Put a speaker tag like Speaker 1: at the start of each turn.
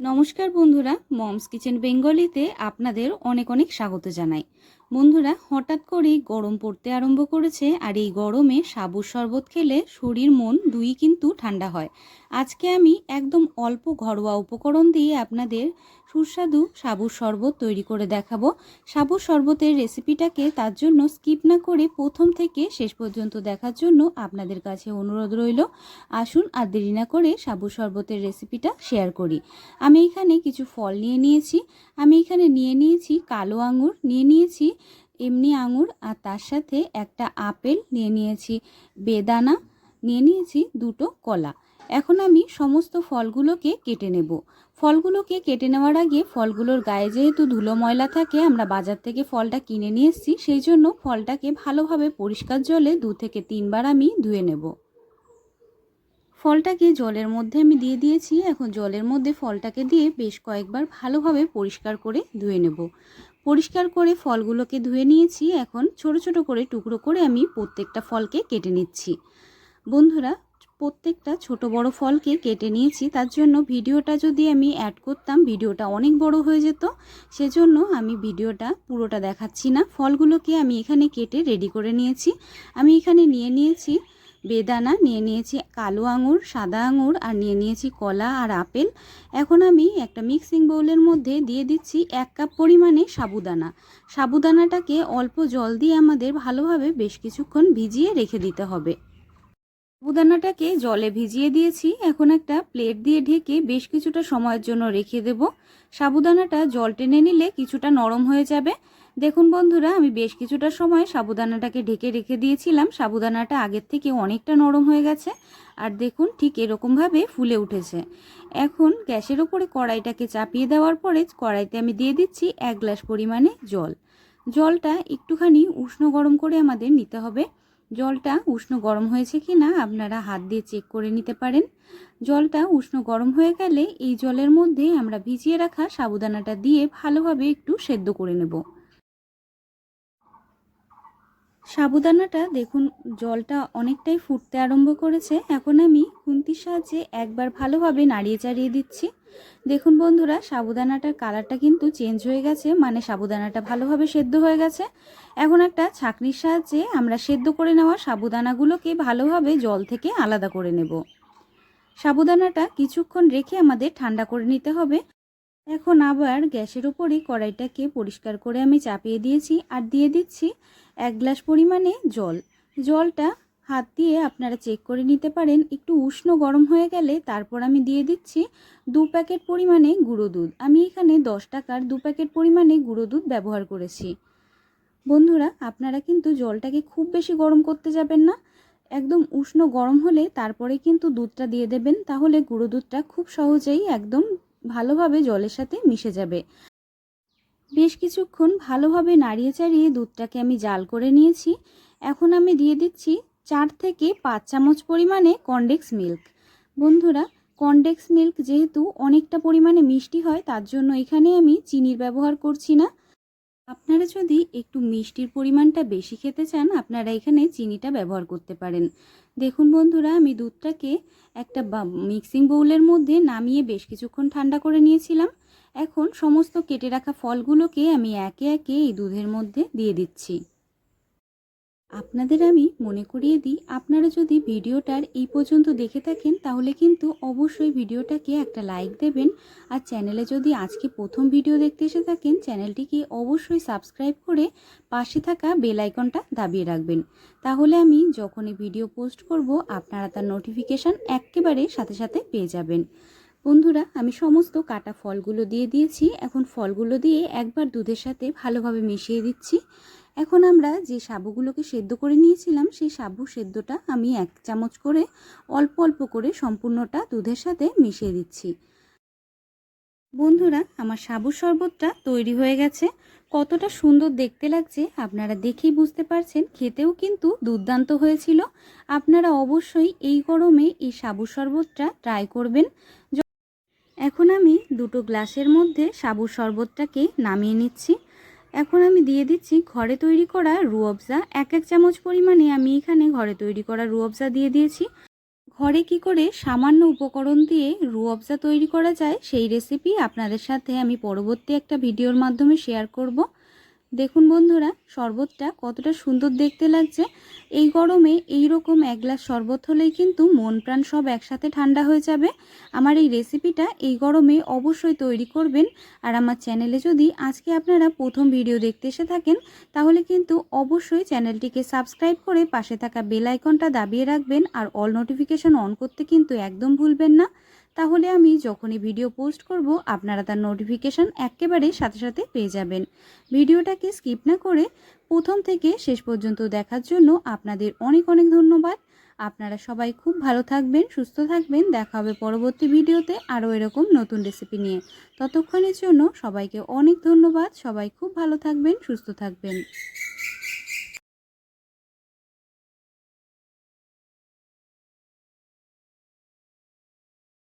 Speaker 1: নমস্কার বন্ধুরা moms kitchen বেঙ্গলিতে আপনাদের অনেক অনেক স্বাগত জানাই। বন্ধুরা, হঠাৎ করেই গরম পড়তে আরম্ভ করেছে আর এই গরমে সাবুর শরবত খেলে শরীর, মন দুই কিন্তু ঠান্ডা হয়। আজকে আমি একদম অল্প ঘরোয়া উপকরণ দিয়ে আপনাদের সুস্বাদু সাবুর শরবত তৈরি করে দেখাবো। সাবুর শরবতের রেসিপিটাকে তার জন্য স্কিপ না করে প্রথম থেকে শেষ পর্যন্ত দেখার জন্য আপনাদের কাছে অনুরোধ রইল। আসুন আর দেরি না করে সাবুর শরবতের রেসিপিটা শেয়ার করি। আমি এখানে কিছু ফল নিয়ে নিয়েছি। আমি এখানে নিয়ে নিয়েছি কালো আঙুর, নিয়ে নিয়েছি এমনি আঙুর আর তার সাথে একটা আপেল নিয়ে নিয়েছি, বেদানা নিয়ে নিয়েছি, দুটো কলা। এখন আমি সমস্ত ফলগুলোকে কেটে নেব। ফলগুলোকে কেটে নেওয়ার আগে ফলগুলোর গায়ে যেহেতু ধুলো ময়লা থাকে, আমরা বাজার থেকে ফলটা কিনে নিয়ে এসেছি, সেই জন্য ফলটাকে ভালোভাবে পরিষ্কার জলে দু থেকে তিনবার আমি ধুয়ে নেব। ফলটাকে জলের মধ্যে আমি দিয়ে দিয়েছি। এখন জলের মধ্যে ফলটাকে দিয়ে বেশ কয়েকবার ভালোভাবে পরিষ্কার করে ধুয়ে নেব। পরিষ্কার করে ফলগুলোকে ধুয়ে নিয়েছি। এখন ছোট ছোট করে টুকরো করে আমি প্রত্যেকটা ফলকে কেটে নিচ্ছি। বন্ধুরা, প্রত্যেকটা ছোট বড় ফলকে কেটে নিয়েছি। তার জন্য ভিডিওটা যদি আমি অ্যাড করতাম, ভিডিওটা অনেক বড় হয়ে যেত। সেজন্য আমি ভিডিওটা পুরোটা দেখাচ্ছি না। ফলগুলোকে আমি এখানে কেটে রেডি করে নিয়েছি। আমি এখানে নিয়ে নিয়েছি বেদানা, নিয়ে নিয়েছি কালো আঙুর, সাদা আঙুর আর নিয়ে নিয়েছি কলা আর আপেল। এখন আমি একটা মিক্সিং বাউলের মধ্যে দিয়ে দিচ্ছি এক কাপ পরিমাণে সাবুদানা। সাবুদানাটাকে অল্প জল দিয়ে আমাদের ভালোভাবে বেশ কিছুক্ষণ ভিজিয়ে রেখে দিতে হবে। সাবুদানাটাকে জলে ভিজিয়ে দিয়েছি। এখন একটা প্লেট দিয়ে ঢেকে বেশ কিছুটা সময়ের জন্য রেখে দেব। সাবুদানাটা জল টেনে নিলে কিছুটা নরম হয়ে যাবে। দেখুন বন্ধুরা, আমি বেশ কিছুটা সময় সাবুদানাটাকে ঢেকে রেখে দিয়েছিলাম। সাবুদানাটা আগের থেকে অনেকটা নরম হয়ে গেছে আর দেখুন ঠিক এরকমভাবে ফুলে উঠেছে। এখন গ্যাসের ওপরে কড়াইটাকে চাপিয়ে দেওয়ার পরে কড়াইতে আমি দিয়ে দিচ্ছি এক গ্লাস পরিমাণে জল। জলটা একটুখানি উষ্ণ গরম করে আমাদের নিতে হবে। জলটা উষ্ণ গরম হয়েছে কি না আপনারা হাত দিয়ে চেক করে নিতে পারেন। জলটা উষ্ণ গরম হয়ে গেলে এই জলের মধ্যে আমরা ভিজিয়ে রাখা সাবুদানাটা দিয়ে ভালোভাবে একটু সেদ্ধ করে নেব। সাবুদানাটা দেখুন, জলটা অনেকটাই ফুটতে আরম্ভ করেছে। এখন আমি খুন্তির সাহায্যে একবার ভালোভাবে নাড়িয়ে চাড়িয়ে দিচ্ছি। দেখুন বন্ধুরা, সাবুদানাটার কালারটা কিন্তু চেঞ্জ হয়ে গেছে মানে সাবুদানাটা ভালোভাবে সেদ্ধ হয়ে গেছে। এখন একটা ছাঁকনির সাহায্যে আমরা সেদ্ধ করে নেওয়া সাবুদানাগুলোকে ভালোভাবে জল থেকে আলাদা করে নেব। সাবুদানাটা কিছুক্ষণ রেখে আমাদের ঠান্ডা করে নিতে হবে। এখন আবার গ্যাসের উপরে কড়াইটাকে পরিষ্কার করে আমি চাপিয়ে দিয়েছি আর দিয়ে দিচ্ছি এক গ্লাস পরিমাণে জল। জলটা হাত দিয়ে আপনারা চেক করে নিতে পারেন, একটু উষ্ণ গরম হয়ে গেলে তারপর আমি দিয়ে দিচ্ছি দু প্যাকেট পরিমাণে গুঁড়ো দুধ। আমি এখানে দশ টাকার দু প্যাকেট পরিমাণে গুঁড়ো দুধ ব্যবহার করেছি। বন্ধুরা, আপনারা কিন্তু জলটাকে খুব বেশি গরম করতে যাবেন না। একদম উষ্ণ গরম হলে তারপরে কিন্তু দুধটা দিয়ে দেবেন, তাহলে গুঁড়ো দুধটা খুব সহজেই একদম ভালোভাবে জলের সাথে মিশে যাবে। বেশ কিছুক্ষণ ভালোভাবে নাড়িয়ে চাড়িয়ে দুধটাকে আমি জাল করে নিয়েছি। এখন আমি দিয়ে দিচ্ছি চার থেকে পাঁচ চামচ পরিমাণে কনডেক্স মিল্ক। বন্ধুরা, কনডেক্স মিল্ক যেহেতু অনেকটা পরিমাণে মিষ্টি হয়, তার জন্য এখানে আমি চিনির ব্যবহার করছি না। আপনারা যদি একটু মিষ্টির পরিমাণটা বেশি খেতে চান, আপনারা এখানে চিনিটা ব্যবহার করতে পারেন। দেখুন বন্ধুরা, আমি দুধটাকে একটা মিক্সিং বোলের মধ্যে নামিয়ে বেশ কিছুক্ষণ ঠান্ডা করে নিয়েছিলাম। এখন সমস্ত কেটে রাখা ফলগুলোকে আমি একে একে এই দুধের মধ্যে দিয়ে দিচ্ছি। আপনাদের আমি মনে করিয়ে দিই, আপনারা যদি ভিডিওটার এই পর্যন্ত দেখে থাকেন, তাহলে কিন্তু অবশ্যই ভিডিওটাকে একটা লাইক দেবেন। আর চ্যানেলে যদি আজকে প্রথম ভিডিও দেখতে এসে থাকেন, চ্যানেলটিকে অবশ্যই সাবস্ক্রাইব করে পাশে থাকা বেল আইকনটা দাবিয়ে রাখবেন। তাহলে আমি যখনই ভিডিও পোস্ট করব, আপনারা তার নোটিফিকেশান একেবারে সাথে সাথে পেয়ে যাবেন। বন্ধুরা, আমি সমস্ত কাটা ফলগুলো দিয়ে দিয়েছি। এখন ফলগুলো দিয়ে একবার দুধের সাথে ভালোভাবে মিশিয়ে দিচ্ছি। এখন আমরা যে সাবুগুলোকে সেদ্ধ করে নিয়েছিলাম, সেই সাবু সেদ্ধটা আমি এক চামচ করে অল্প অল্প করে সম্পূর্ণটা দুধের সাথে মিশিয়ে দিচ্ছি। বন্ধুরা, আমার সাবুর শরবতটা তৈরি হয়ে গেছে। কতটা সুন্দর দেখতে লাগছে, আপনারা দেখেই বুঝতে পারছেন। খেতেও কিন্তু দুর্দান্ত হয়েছিল। আপনারা অবশ্যই এই গরমে এই সাবুর শরবতটা ট্রাই করবেন। এখন আমি দুটো গ্লাসের মধ্যে সাবুর শরবতটাকে নামিয়ে নিচ্ছি। এখন আমি দিয়ে দিচ্ছি ঘরে তৈরি করা রুয়াবজা এক এক চামচ পরিমাণে আমি এখানে ঘরে তৈরি করা রুয়াবজা দিয়ে দিয়েছি। ঘরে কি করে সামান্য উপকরণ দিয়ে রুয়াবজা তৈরি করা যায় সেই রেসিপি আপনাদের সাথে আমি পরবর্তী একটা ভিডিওর মাধ্যমে শেয়ার করব। দেখুন বন্ধুরা, শরবতটা কতটা সুন্দর দেখতে লাগছে। এই গরমে এই রকম এক গ্লাস শরবত হলেই কিন্তু মন প্রাণ সব একসাথে ঠান্ডা হয়ে যাবে। আমার এই রেসিপিটা এই গরমে অবশ্যই তৈরি করবেন। আর আমার চ্যানেলে যদি আজকে আপনারা প্রথম ভিডিও দেখতে এসে থাকেন, তাহলে কিন্তু অবশ্যই চ্যানেলটিকে সাবস্ক্রাইব করে পাশে থাকা বেল আইকনটা দাবিয়ে রাখবেন। আর অল নোটিফিকেশন অন করতে কিন্তু একদম ভুলবেন না। তাহলে আমি যখনই ভিডিও পোস্ট করব, আপনারা তার নোটিফিকেশান একেবারে সাথে সাথে পেয়ে যাবেন। ভিডিওটাকে স্কিপ না করে প্রথম থেকে শেষ পর্যন্ত দেখার জন্য আপনাদের অনেক অনেক ধন্যবাদ। আপনারা সবাই খুব ভালো থাকবেন, সুস্থ থাকবেন। দেখা হবে পরবর্তী ভিডিওতে আরও এরকম নতুন রেসিপি নিয়ে। ততক্ষণের জন্য সবাইকে অনেক ধন্যবাদ। সবাই খুব ভালো থাকবেন, সুস্থ থাকবেন।